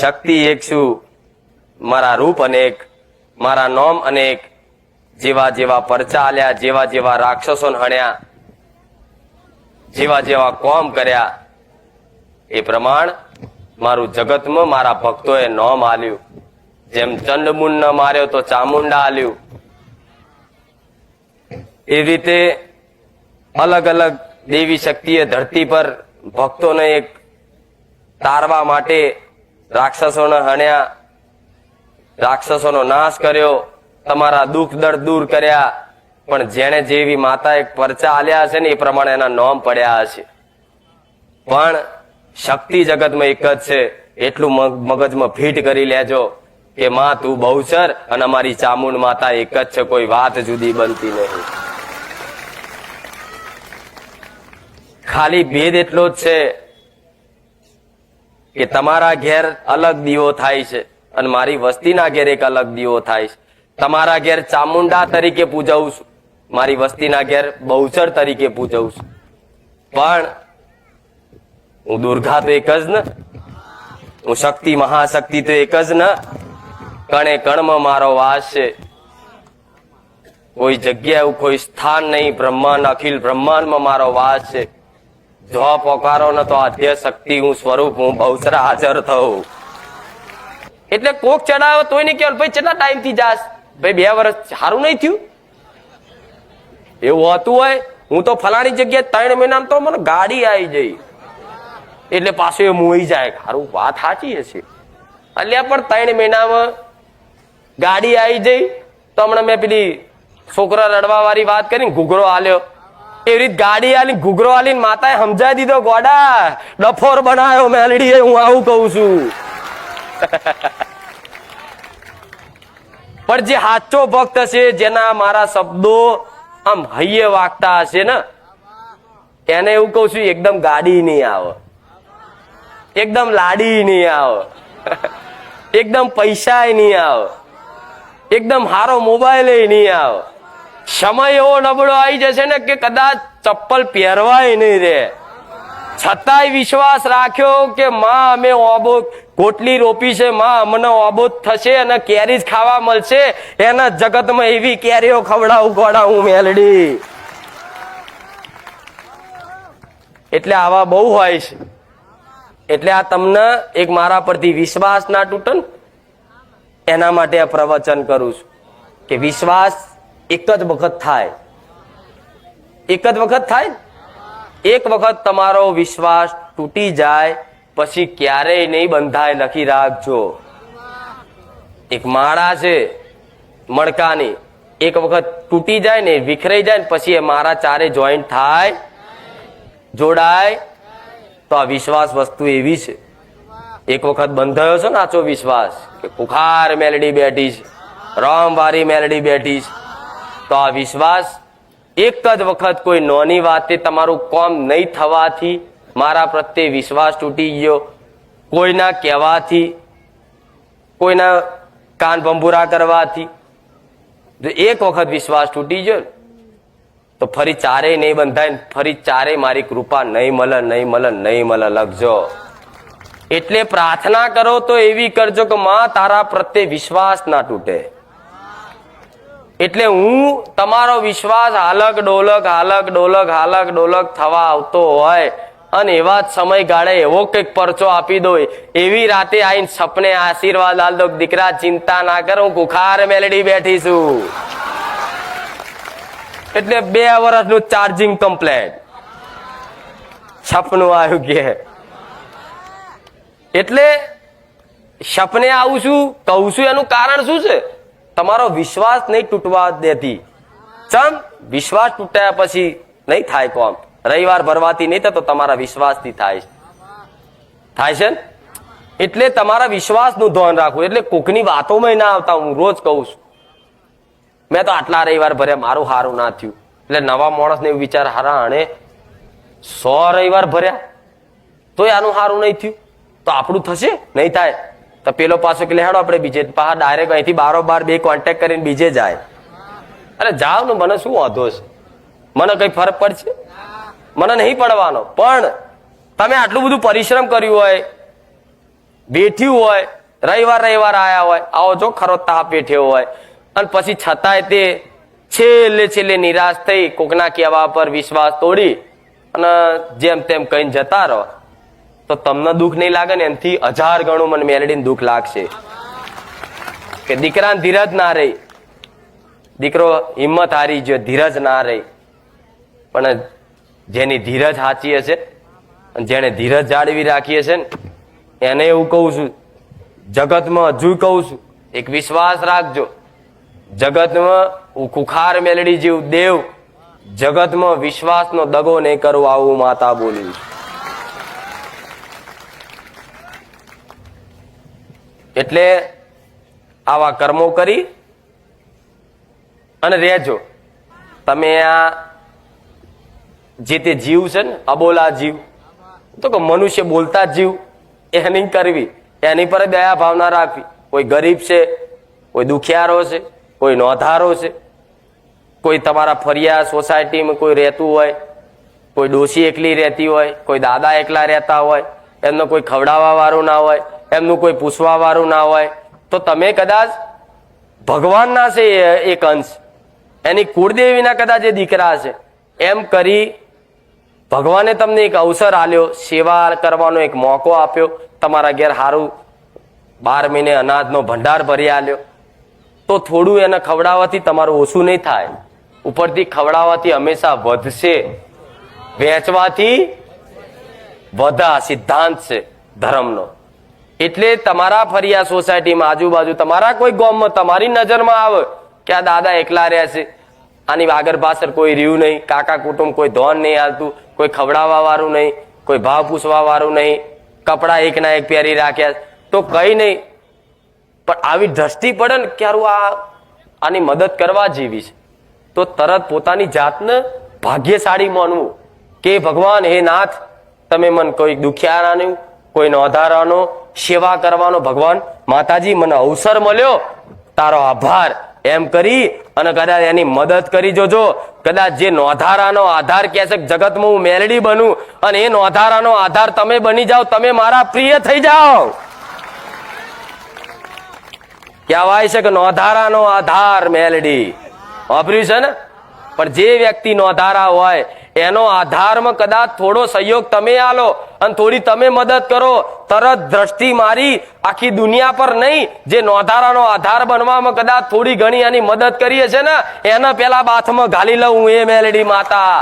શક્તિ એક છું મારા રૂપ અનેક, મારા નોમ અનેક, જેવા જેવા પરચા આલ્યા, જેવા જેવા રાક્ષસોને હણ્યા જેવા જેવા કોમ કર્યા. એ પ્રમાણ મારું જગતમાં મારા ભક્તોએ નોમ આલ્યું. જેમ ચંડમુંડ ન માર્યો તો ચામુંડા આલ્યું. એ રીતે અલગ અલગ દેવી શક્તિએ ધરતી પર ભક્તોને એક તારવા માટે રાક્ષસોને હણ્યા, રાક્ષસોનો નાશ કર્યો, તમારા દુઃખ દર્દ દૂર કર્યા, પણ જેને જેવી માતાએ પરચા આલ્યા હશે ને એ પ્રમાણે એના નોમ પડ્યા હશે. પણ શક્તિ જગતમાં એક જ છે, એટલું મગ- મગજમાં ફીટ કરી લેજો કે માં તું બહુચર અને અમારી ચામુંડ માતા એક જ છે, કોઈ વાત જુદી બનતી નહીં. ખાલી ભેદ એટલો જ છે કે તમારા ઘેર અલગ દીવો થાય છે અને મારી વસ્તીના ઘેર એક અલગ દીવો થાય છે. તમારા ઘેર ચામુંડા તરીકે પૂજવું છું. મારી વસ્તીના ઘેર બહુચર તરીકે પૂજવું છું. પણ હું દુર્ગા તો એક જ ને. હું શક્તિ મહાશક્તિ તો એક જ ને. કણે કણમાં મારો વાસ છે. કોઈ જગ્યા એવું કોઈ સ્થાન નહીં. બ્રહ્માંડ, અખિલ બ્રહ્માંડમાં મારો વાસ છે. જો પોકારો ન તો આધ્ય શક્તિ હું સ્વરૂપ હું બહુસરા હાજર થઉં. એટલે કોક ચડાવો તોય નહીં કેવાનું ભાઈ, કેટલા ટાઈમથી જાસ ભાઈ, બે વર્ષ સારું નહીં થયું? એવું હોતું હોય, હું તો ફલાણી જગ્યાએ ત્રણ મહિનામાં તો મને ગાડી આવી જઈ એટલે પાછું એ મોઈ જાય. સારું વાત સાચી હશે એટલે પણ ત્રણ મહિનામાં ગાડી આવી જઈ તો હમણાં મેં પેલી છોકરા રડવા વાળી વાત કરીને ઘૂઘરો આલ્યો એવી રીત ગાડી આલી ઘૂઘરો આલીને માતાએ સમજાવી દીધો, ગોડા, ડફોર બનાવ્યો મેલડી હું આવું કહું છું. પણ જે સાચો ભક્ત છે, જેના મારા શબ્દો આમ હૈયે વાગતા હશે ને, એને એવું કહું છું, એકદમ ગાડી નહીં આવે. એકદમ લાડી નહીં આવે. એકદમ પૈસા નહીં આવે. એકદમ હારો મોબાઈલ નહીં આવે. સમય એવો નબળો આવી જશે ને કે કદાચ ચપ્પલ પહેરવાય નહીં રે. છતાંય વિશ્વાસ રાખ્યો કે માં, અમે ઓબો કોટલી રોપી છે, માં, અમને ઓબોત થશે અને કેરી જ ખાવા મળશે. એના જગતમાં એવી કેરીઓ ખવડાવું ગોડાવું મેલડી. એટલે આવા બહુ હોય છે. એટલે આ તમને એક મારા પરથી વિશ્વાસ ના તૂટન એના માટે આ પ્રવચન કરું છું કે વિશ્વાસ એક જ વખત થાય. એક જ વખત થાય? એક વખત તમારો વિશ્વાસ તૂટી જાય, પછી ક્યારેય નહીં બંધાય, લખી રાખજો. એક માળા છે, મણકાની. એક વખત તૂટી જાય ને વિખરાઈ જાય ને પછી એ મારા ચારે જોઈન્ટ થાય. જોડાય. તો આ વિશ્વાસ વસ્તુ એવી છે. એક વખત બંધાયો છે ને આચો વિશ્વાસ, કે કુખાર મેલડી બેઠી છે, રામવારી મેલડી બેઠી છે. તો આ વિશ્વાસ એક જ વખત કોઈ નોની વાતે તમારું કોમ નહીં થવાથી મારા પ્રત્યે વિશ્વાસ તૂટી ગયો. કોઈના કહેવાથી, કોઈના કાન ભંભુરા કરવાથી જો એક વખત વિશ્વાસ તૂટી ગયો તો ફરી ચારેય નહીં બંધાય ફરી ચારેય મારી કૃપા નહીં મળે નહીં મળે નહીં મળે. લખજો. એટલે પ્રાર્થના કરો તો એવી કરજો કે માં તારા પ્રત્યે વિશ્વાસ ના તૂટે. એટલે હું તમારો વિશ્વાસ હાલક ડોલક હાલક ડોલક હાલક ડોલક થવા આવતો હોય. અને એવા જ સમયગાળે એવો કંઈક પરચો આપી દો એવી રાતે આવીને સપને આશીર્વાદ આલ દો દીકરા, ચિંતા ના કર, હું કુખાર મેલડી બેઠી છું. એટલે બે વર્ષનું ચાર્જિંગ કમ્પ્લેટ સપનું આવ્યું કે. એટલે સપને આવું છું, કહું છું, એનું કારણ શું છે? તમારો વિશ્વાસ નહીં તૂટવા દેતી. ચમ? વિશ્વાસ તૂટ્યા પછી નહીં થાય કોમ. રવિવાર ભરવાથી નહીં થતો, તમારા વિશ્વાસથી થાય થાય છે? એટલે તમારા વિશ્વાસનું ધ્યાન રાખવું. એટલે કોકની વાતોમાં ના આવતા, હું રોજ કહું છું. મેં તો આટલા રવિવાર ભર્યા, મારું સારું ના થયું. એટલે નવા માણસને એવું વિચાર, હારા હણે સો રવિવાર ભર્યા, તોય આનું સારું નહીં થયું. તો આપણું થશે? નહીં થાય. તો પેલો પાછો કે લે આપણે બીજે પાછા ડાયરેક્ટ અહીંથી બારોબાર બે કોન્ટેક્ટ કરીને બીજે જાય. અરે જાવ ને મને શું વાંધો છે? મને કઈ ફરક પડશે? મને નહીં પડવાનો. પણ તમે આટલું બધું પરિશ્રમ કર્યું હોય બેઠ્યું હોય, રવિવાર રવિવાર આવ્યા હોય, આવો જો ખરો તાપ બેઠ્યો હોય. અને પછી છતાંય તે છેલ્લે છેલ્લે નિરાશ થઈ કોકના કહેવા પર વિશ્વાસ તોડી અને જેમ તેમ કહીને જતા રહો. તો તમને દુઃખ નહીં લાગે ને એનાથી હજાર ગણું મને મેલડીને દુઃખ લાગશે. કે દીકરાને ધીરજ ના રહી. દીકરો હિંમત હારી ગયો ધીરજ ના રહી. પણ જેની ધીરજ સાચી હશે અને ધીરજ જાળવી રાખી હશે ને, એને એવું કહું છું, જગતમાં હજુ કહું છું, એક વિશ્વાસ રાખજો. જગતમાં હું કુખાર મેલડી જેવું દેવ, જગતમાં વિશ્વાસનો દગો નહીં કરવો આવું માતા બોલ્યું છે. એટલે આવા કર્મો કરી અને રહેજો. તમે આ જે તે જીવ છે ને, અબોલા જીવ, તો કે મનુષ્ય બોલતા જીવ એની કરવી. એની પર દયા ભાવના રાખવી. કોઈ ગરીબ છે, કોઈ દુખિયારો છે, કોઈ નોંધારો છે, કોઈ તમારા ફરિયા સોસાયટીમાં કોઈ રહેતું હોય, કોઈ ડોશી એકલી રહેતી હોય, કોઈ દાદા એકલા રહેતા હોય, એમનો કોઈ ખવડાવવા વાળું ના હોય એમનું કોઈ પૂછવા વાળું ના હોય. તો તમે કદાચ ભગવાનના છે એક અંશ. એની કુળદેવીના કદાચ એ દીકરા છે. એમ કરી ભગવાને તમને એક અવસર આપ્યો, સેવા કરવાનો એક મોકો આપ્યો, તમારા ઘેર સારું બાર મહિને અનાજનો ભંડાર ભરી આલ્યો. તો થોડું એને ખવડાવવાથી તમારું ઓછું નહીં થાય. ઉપરથી ખવડાવવાથી હંમેશા વધશે. વેચવાથી વધા સિદ્ધાંત છે ધર્મનો. એટલે તમારા ફરિયા સોસાયટીમાં આજુબાજુ તમારા કોઈ ગામમાં તમારી નજરમાં આવે કે આ દાદા એકલા રહ્યા છે. આની આગળ પાછળ કોઈ રહ્યું નહીં, કાકા કુટુંબ કોઈ ધોન નહીં હાલતું, કોઈ ખવડાવવા વાળું નહીં, કોઈ ભાવ પૂછવા વાળું નહીં, કપડાં એક ના એક પહેરી રાખ્યા તો કઈ નહીં. પણ આવી દ્રષ્ટિ પડે ને ક્યારું આ આની મદદ કરવા જેવી છે. તો તરત પોતાની જાતને ભાગ્યશાળી માનવું કે ભગવાન હે નાથ, તમે મને કોઈ દુખિયારાનું કોઈ નોંધારાનો સેવા કરવાનો ભગવાન માતાજી મને અવસર મળ્યો. તારો આભાર એમ કરી અને કદાચ એની મદદ કરી જોજો. કદાચ જે નોંધારાનો આધાર કહે છે જગતમાં હું મેલડી બનું અને એ નોંધારાનો આધાર તમે બની જાઓ, તમે મારા પ્રિય થઈ જાઓ. કહેવાય છે કે નોંધારાનો આધાર મેલડી. વાપર્યું છે ને? પણ જે વ્યક્તિ નોંધારા હોય, એનો આધારમાં કદાચ થોડો સહયોગ તમે આલો. અને થોડી તમે મદદ કરો. તરત દ્રષ્ટિ મારી આખી દુનિયા પર નહીં, જે નોંધારાનો આધાર બનવામાં કદાચ થોડી ઘણી એની મદદ કરીએ છે ને, એના પેલા બાથમાં ઘાલી લઉં એ મેલડી માતા.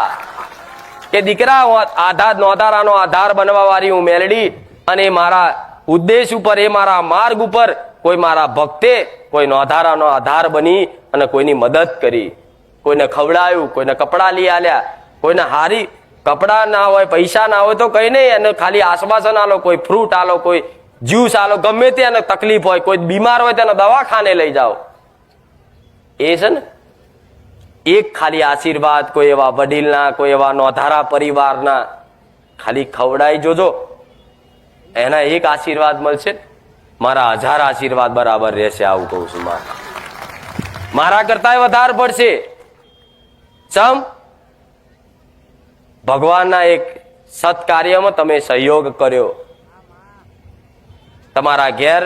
કે દીકરા આધાર નોંધારાનો આધાર બનવા વાળી હું મેલડી, અને મારા ઉદ્દેશ ઉપર, એ મારા માર્ગ ઉપર કોઈ મારા ભક્તે કોઈ નોંધારાનો આધાર બની અને કોઈની મદદ કરી. કોઈને ખવડાયું, કોઈને કપડાં લઈ આલ્યા, કોઈને હારી કપડાં ના હોય, પૈસા ના હોય તો કઈ નહીં. એને ખાલી આશ્વાસન આલો કોઈ ફ્રૂટ આલો કોઈ જ્યુસ આલો, ગમે તે એને તકલીફ હોય, કોઈ બીમાર હોય તેને દવાખાને લઈ જાઓ. એ છે ને? એક ખાલી આશીર્વાદ, કોઈ એવા વડીલના, કોઈ એવા નોધારા પરિવારના, ખાલી ખવડાઈ જોજો. એના એક આશીર્વાદ મળશે. મારા હજાર આશીર્વાદ બરાબર રહેશે, આવું કહું છું મારા. મારા કરતા વધારે પડશે. સમ ભગવાનના એક સત્કાર્યમાં તમે સહયોગ કર્યો. તમારા ઘેર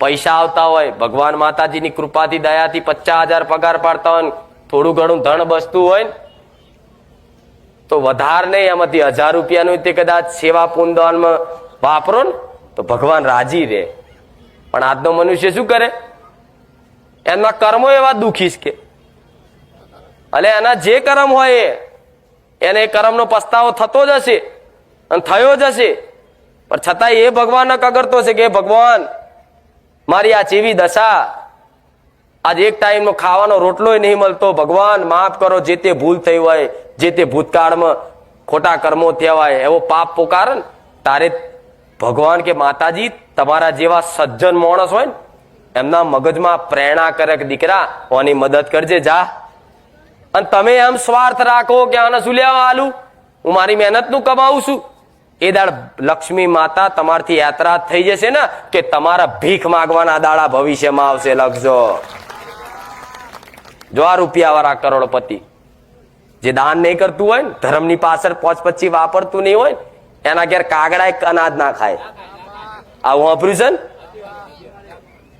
પૈસા આવતા હોય, ભગવાન માતાજીની કૃપાથી, દયાથી પચાસ હજાર પગાર પાડતા હોય થોડું ઘણું ધન બસતું હોય તો વધારે નહીં, એમાંથી હજાર રૂપિયાનું તે કદાચ સેવા પુનદાનમાં વાપરો ને, તો ભગવાન રાજી રહે. પણ આજનો મનુષ્ય શું કરે? એમના કર્મો એવા દુખીશ કે. એટલે એના જે કર્મ હોય એ એને એ કર્મનો પસ્તાવો થતો જ હશે અને થયો જ હશે પણ છતાંય એ ભગવાનને કગરતો છે કે ભગવાન, મારી આ જેવી દશા, આજ એક ટાઈમનો ખાવાનો રોટલોય નહીં મળતો. ભગવાન, માફ કરો, જે તે ભૂલ થઈ હોય, જે તે ભૂતકાળમાં ખોટા કર્મો થયા હોય, એવો પાપ પોકાર તારે ભગવાન કે માતાજી તમારા જેવા સજ્જન માણસ હોય ને, એમના મગજમાં પ્રેરણા કરે દીકરા, ઓની મદદ કરજે, જા. અને તમે એમ સ્વાર્થ રાખો કે આને શું લેવા આલું હું મારી મહેનતનું કમાવું છું. એ દાડ લક્ષ્મી માતા તમારથી યાત્રા થઈ જશે ને કે તમારા ભીખ માગવાના દાડા ભવિષ્યમાં આવશે, લખજો. જો આ રૂપિયાવાળા કરોડપતિ જે દાન નહીં કરતું હોય ને, ધર્મની પાછળ પોચ પછી વાપરતું નહીં હોય એના ઘેર કાગડા એક અનાજ ના ખાય. આવું વાપર્યું છે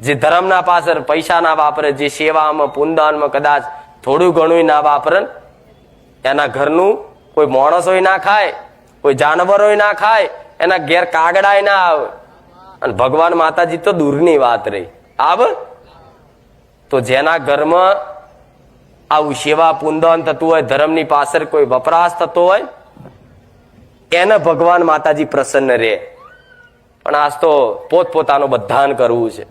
જે ધર્મના પાછળ પૈસા ના વાપરે, જે સેવામાં પુંદાનમાં કદાચ થોડું ઘણું ના વાપરે એના ઘરનું કોઈ માણસોય ના ખાય, કોઈ જાનવરોય ના ખાય, એના ઘેર કાગડાય ના આવે. અને ભગવાન માતાજી તો દૂરની વાત રહી. આવ. તો જેના ઘરમાં આવું સેવા પુંદન થતું હોય, ધર્મની પાછળ કોઈ વપરાશ થતો હોય, એને ભગવાન માતાજી પ્રસન્ન રહે. પણ આજ તો પોતપોતાનું બધાન કરવું છે.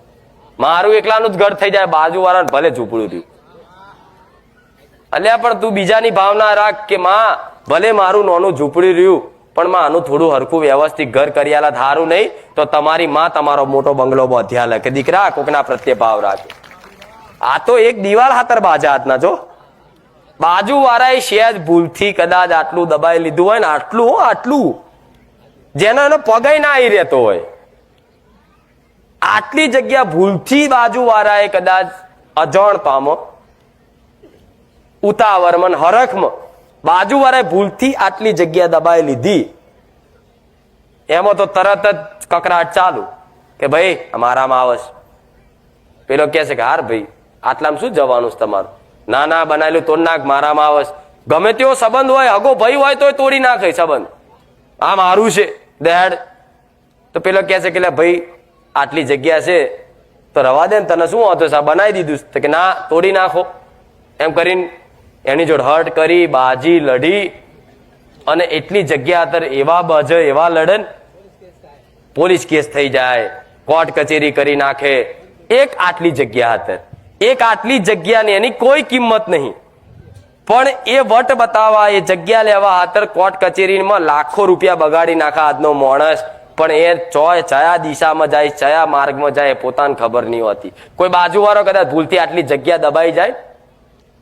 મારું એકલાનું જ ઘર થઈ જાય, બાજુવાળાને ભલે ઝૂપડું થયું. અલ્યા, પણ તું બીજાની ભાવના રાખ કે માં, ભલે મારું નાનું ઝૂંપડી રહ્યું, પણ માં, આનું થોડું હરખું વ્યવસ્થિત ઘર કરી થારું નહીં, તો તમારી માં તમારો મોટો બંગલો બાંધ્યા લખે. દીકરા, કોકના પ્રત્યે ભાવ રાખે. આ તો એક દિવાલ હાતર બાજા હાથના, જો. બાજુ વાળાએ શેજ ભૂલથી કદાચ આટલું દબાઈ લીધું હોય ને, આટલું આટલું. જેનો એનો પગય ના આવી રહેતો હોય. આટલી જગ્યા ભૂલથી બાજુ વાળાએ કદાચ અજાણતામાં ઉતાવળમાં હરખમાં. બાજુ વાળાએ ભૂલથી આટલી જગ્યા દબાઈ લીધી. એમાં તો તરત જ કકરાટ ચાલુ. કે ભાઈ અમારામાં આવશ પેલો કહે છે કે, હાર ભાઈ, આટલામાં શું જવાનું છે તમારું? ના ના, બનાવેલું તોડ નાખ, મારામાં આવશ ગમે તેવો સંબંધ હોય, અગો ભાઈ હોય તોય તોડી નાખે સંબંધ. આ મારું છે દેડ તો પેલો કહે છે કે ભાઈ, આટલી જગ્યા છે, તો રવા દે ને તને શું વાંધો સાહેબ બનાવી દીધું તો કે, ના, તોડી નાખો. એમ કરીને એની જોડે હટ કરી, બાજી લડી અને એટલી જગ્યા અત્ર એવા બજ, એવા લડન પોલીસ કેસ થઈ જાય, કોર્ટ કચેરી કરી નાખે. એક આટલી જગ્યા હતી એક આટલી જગ્યાની એની કોઈ કિંમત નહીં. પણ એ વટ બતાવવા, એ જગ્યા લેવા હાતર કોર્ટ કચેરીમાં લાખો રૂપિયા બગાડી નાખા આજનો માણસ. પણ એ ચોય ચયા દિશામાં જાય, ચયા માર્ગમાં જાય પોતાને ખબર નહીં હોતી. કોઈ બાજુવાળો કદાચ ભૂલથી આટલી જગ્યા દબાઈ જાય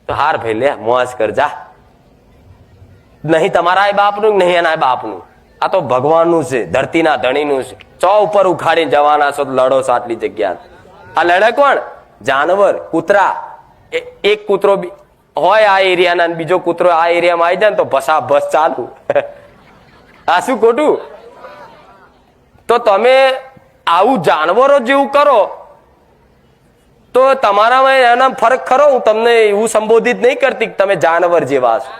તો હાર ભાઈ લે, મોજ કર જા. નહીં તમારા બાપનું, નહીં એના બાપનું. આ તો ભગવાનનું છે, ધરતીના ધણીનું છે. ચો ઉપર ઉખાડી જવાના છો લડો છો જગ્યા આ લડે કોણ? જાનવર, કૂતરા. એક કૂતરો હોય આ એરિયાના બીજો કૂતરો આ એરિયામાં આવી જાય ને તો ભસા ભસ ચાલુ. આ શું ખોટું? તો તમે આવું જાનવરો જેવું કરો તો તમારામાં એના ફરક ખરો? હું તમને એવું સંબોધિત નહીં કરતી તમે જાનવર જેવા છો.